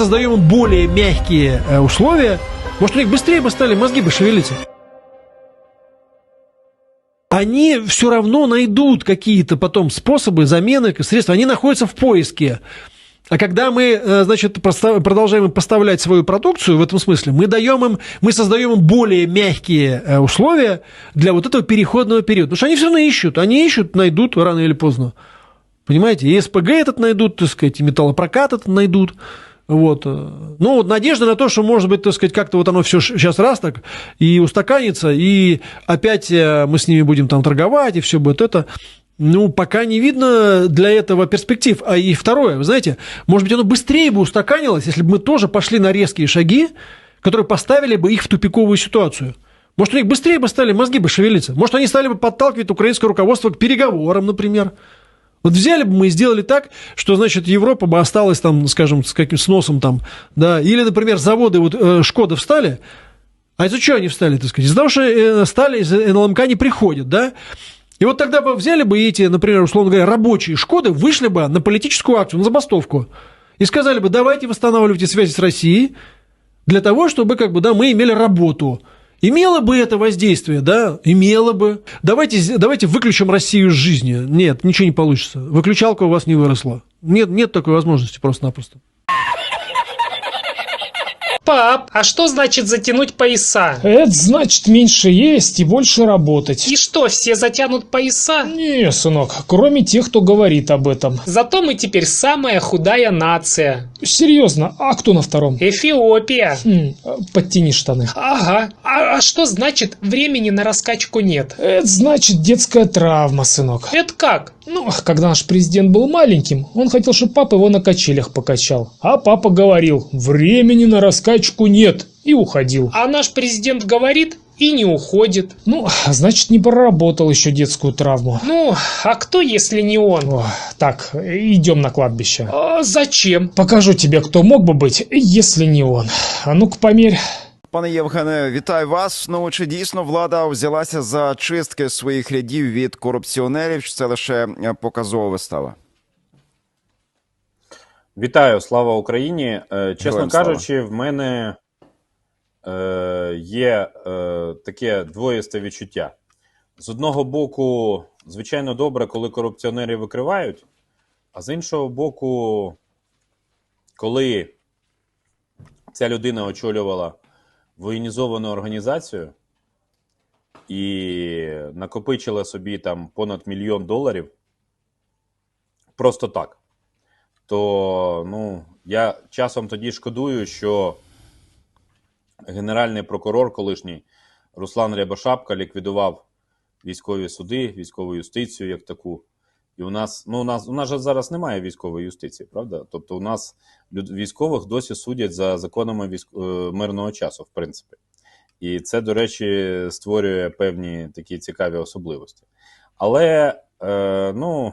создаем им более мягкие э, условия, может, у них быстрее бы стали мозги бы шевелиться. Они все равно найдут какие-то потом способы замены средств. Они находятся в поиске. А когда мы, э, значит, продолжаем им поставлять свою продукцию в этом смысле, мы даем им, мы создаем им более мягкие э, условия для вот этого переходного периода. Потому что они все равно ищут. Они ищут, найдут рано или поздно. Понимаете, и СПГ этот найдут, так сказать, и металлопрокат этот найдут. Вот. Ну, вот надежда на то, что, может быть, так сказать, как-то вот оно все сейчас раз так и устаканится, и опять э, мы с ними будем там торговать, и все будет это. Ну, пока не видно для этого перспектив. А и второе, вы знаете, может быть, оно быстрее бы устаканилось, если бы мы тоже пошли на резкие шаги, которые поставили бы их в тупиковую ситуацию. Может, у них быстрее бы стали мозги бы шевелиться. Может, они стали бы подталкивать украинское руководство к переговорам, например. Вот взяли бы мы и сделали так, что, значит, Европа бы осталась там, скажем, с каким сносом там, да, или, например, заводы вот э, Шкода встали, а из-за чего они встали, так сказать? Из-за того, что э, стали, из НЛМК не приходят, да? И вот тогда бы взяли бы эти, например, условно говоря, рабочие Шкоды, вышли бы на политическую акцию, на забастовку, и сказали бы, давайте восстанавливайте связи с Россией для того, чтобы, как бы, да, мы имели работу. Имело бы это воздействие, да, имело бы. Давайте, давайте выключим Россию из жизни. Нет, ничего не получится. Выключалка у вас не выросла. Нет, нет такой возможности просто-напросто. Пап, а что значит затянуть пояса? Это значит меньше есть и больше работать. И что, все затянут пояса? Не, сынок, кроме тех, кто говорит об этом. Зато мы теперь самая худая нация. Серьезно, а кто на втором? Эфиопия. Хм, подтяни штаны. Ага. А, а что значит времени на раскачку нет? Это значит детская травма, сынок. Это как? Ну, когда наш президент был маленьким, он хотел, чтобы папа его на качелях покачал. А папа говорил, времени на раскачку нет, и уходил. А наш президент говорит и не уходит. Ну, значит, не проработал еще детскую травму. Ну, а кто, если не он? О, так, идем на кладбище. А зачем? Покажу тебе, кто мог бы быть, если не он. А ну-ка, померь. Пане Євгене, вітаю вас. Ну чи дійсно влада взялася за чистки своїх рядів від корупціонерів? Чи це лише е, показова вистава? Вітаю, слава Україні. Е, Чесно Героям слава. кажучи, в мене е, є е, таке двоїсте відчуття. З одного боку, звичайно, добре, коли корупціонери викривають, а з іншого боку, коли ця людина очолювала воєнізовану організацію і накопичила собі там понад мільйон доларів, просто так то ну, я часом тоді шкодую, що генеральний прокурор колишній Руслан Рябошапка ліквідував військові суди, військову юстицію як таку. І у нас, ну, у нас, у нас же зараз немає військової юстиції, правда? Тобто, у нас військових досі судять за законами військ, е, мирного часу, в принципі. І це, до речі, створює певні такі цікаві особливості. Але, е, ну,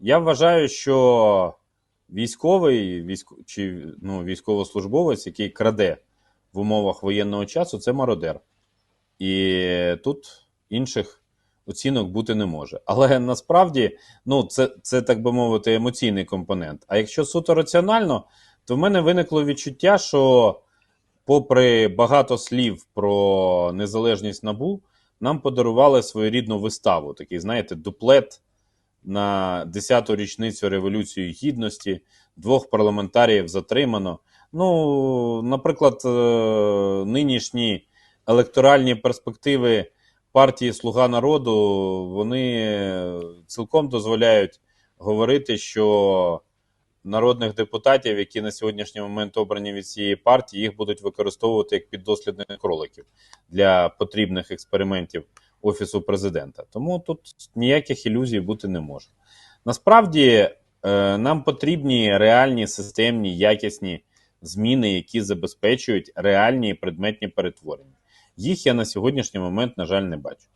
я вважаю, що військовий військ... чи ну, військовослужбовець, який краде в умовах воєнного часу, це мародер. І тут інших оцінок бути не може. Але насправді, ну, це, це так би мовити, емоційний компонент. А якщо суто раціонально, то в мене виникло відчуття, що, попри багато слів про незалежність набу, нам подарували своєрідну виставу, такий, знаєте, дуплет на 10-ту річницю Революції Гідності, двох парламентаріїв затримано. Ну, наприклад, е, нинішні електоральні перспективи партії Слуга народу вони цілком дозволяють говорити, що народних депутатів, які на сьогоднішній момент обрані від цієї партії, їх будуть використовувати як піддослідних кроликів для потрібних експериментів офісу президента. Тому тут ніяких ілюзій бути не може. Насправді е, нам потрібні реальні системні якісні зміни, які забезпечують реальні предметні перетворення. Їх я на сьогоднішній момент, на жаль, не бачу.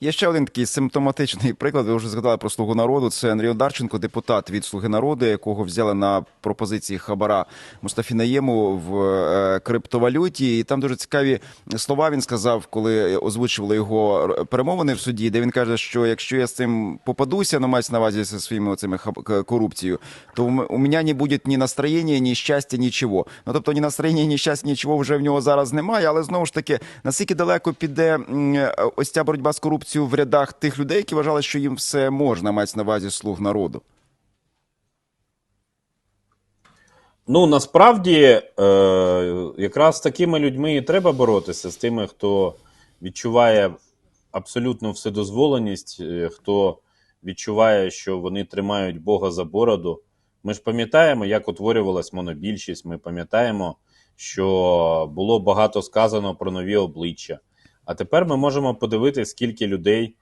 Є ще один такий симптоматичний приклад. Ви вже згадали про слугу народу. Це Андрій Одарченко, депутат від Слуги народу, якого взяли на пропозиції хабара Мустафі Наєму в е, криптовалюті. І там дуже цікаві слова він сказав, коли озвучували його перемовини в суді, де він каже, що якщо я з цим попадуся, ну мається на увазі зі своїми оцими хаб- корупцією, то у мене не буде ні настроєння, ні щастя, нічого. Ну тобто ні настроєння, ні щастя, нічого вже в нього зараз немає. Але знову ж таки, наскільки далеко піде е, ось ця боротьба з корупцією в рядах тих людей, які вважали, що їм все можна, мається на увазі слуг народу. Ну насправді е, якраз з такими людьми і треба боротися, з тими, хто відчуває абсолютну вседозволеність, е, хто відчуває, що вони тримають Бога за бороду. Ми ж пам'ятаємо, як утворювалась монобільшість. Ми пам'ятаємо, що було багато сказано про нові обличчя. А тепер ми можемо подивитися, скільки людей,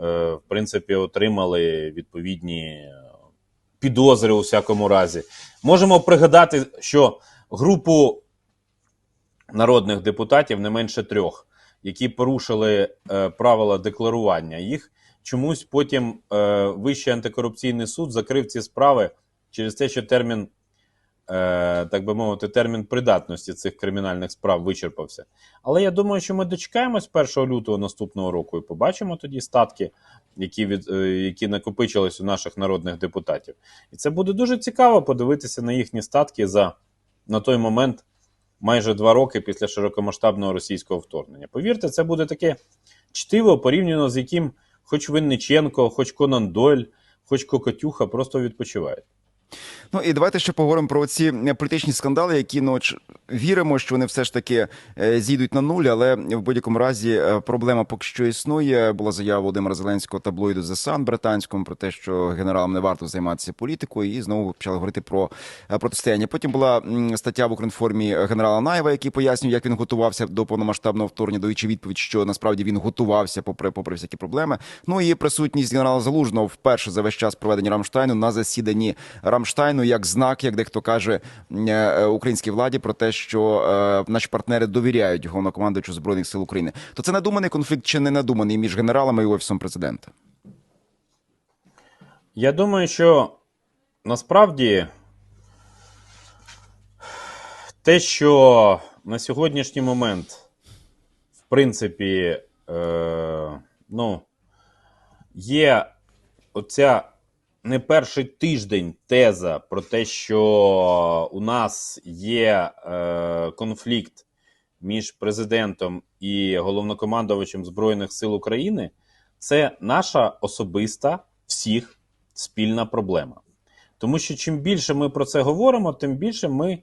е, в принципі, отримали відповідні е, підозри у всякому разі. Можемо пригадати, що групу народних депутатів не менше трьох, які порушили е, правила декларування, їх чомусь потім Вищий антикорупційний суд закрив ці справи через те, що термін, так би мовити, термін придатності цих кримінальних справ вичерпався. Але я думаю, що ми дочекаємось 1 лютого наступного року і побачимо тоді статки, які, від, е, які накопичились у наших народних депутатів. І це буде дуже цікаво подивитися на їхні статки за на той момент майже два роки після широкомасштабного російського вторгнення. Повірте, це буде таке чтиво порівняно з яким хоч Винниченко, хоч Конан Дойль, хоч Кокотюха просто відпочивають. Ну і давайте ще поговоримо про ці політичні скандали, які ну віримо, що вони все ж таки е, зійдуть на нуль, але в будь-якому разі е, проблема поки що існує. Була заява Володимира Зеленського таблоїду The Sun британському про те, що генералам не варто займатися політикою, і знову почали говорити про е, протистояння. Потім була стаття в Укрінформі генерала Наєва, який пояснює, як він готувався до повномасштабного вторгнення, даючи відповідь, що насправді він готувався попри попри всякі проблеми. Ну і присутність генерала Залужного вперше за весь час проведення Рамштайну на засіданні Рамштайну як знак, як дехто каже е, українській владі про те, що е, наші партнери довіряють головнокомандуючу збройних сил України. То це надуманий конфлікт чи не надуманий між генералами і офісом президента? Я думаю, що насправді те, що на сьогоднішній момент, в принципі, е, ну, є оця не перший тиждень теза про те, що у нас є е, конфлікт між президентом і головнокомандувачем Збройних сил України, це наша особиста всіх спільна проблема. Тому що чим більше ми про це говоримо, тим більше ми